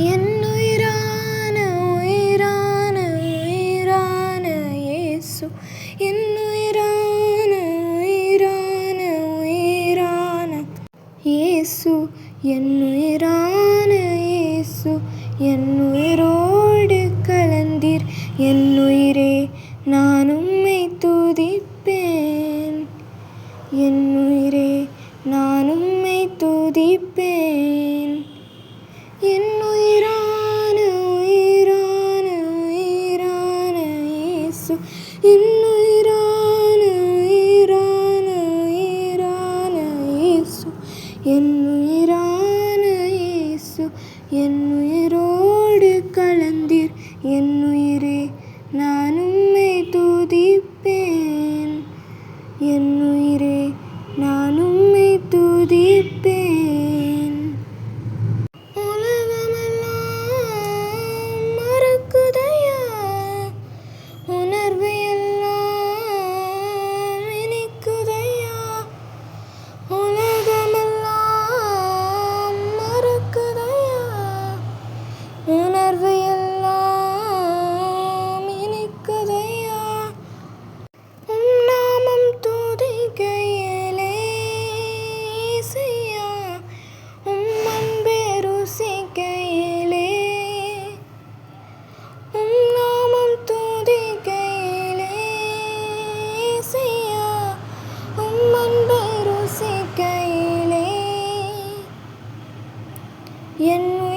என்னுயிரான உயிரான உயிரான இயேசு. என்னுயிரான உயிரான உயிரான இயேசு. என்னுயிரான இயேசு. என்னுயிரோடு கலந்தீர். என்னுயிரே நான் உம்மை துதிப்பேன். என்னுயிரே நான் உம்மை துதிப்பேன். என்னுயிரான இயேசு என்னுயிரான உயிரான உயிரான இயேசு. என்னுயிரான இயேசு என்னுயிரோடு கலந்தீர். என்னுயிரே நான் உம்மை துதிப்பேன். என்னுயிரே நான் உம்மை துதிப்பேன். 因为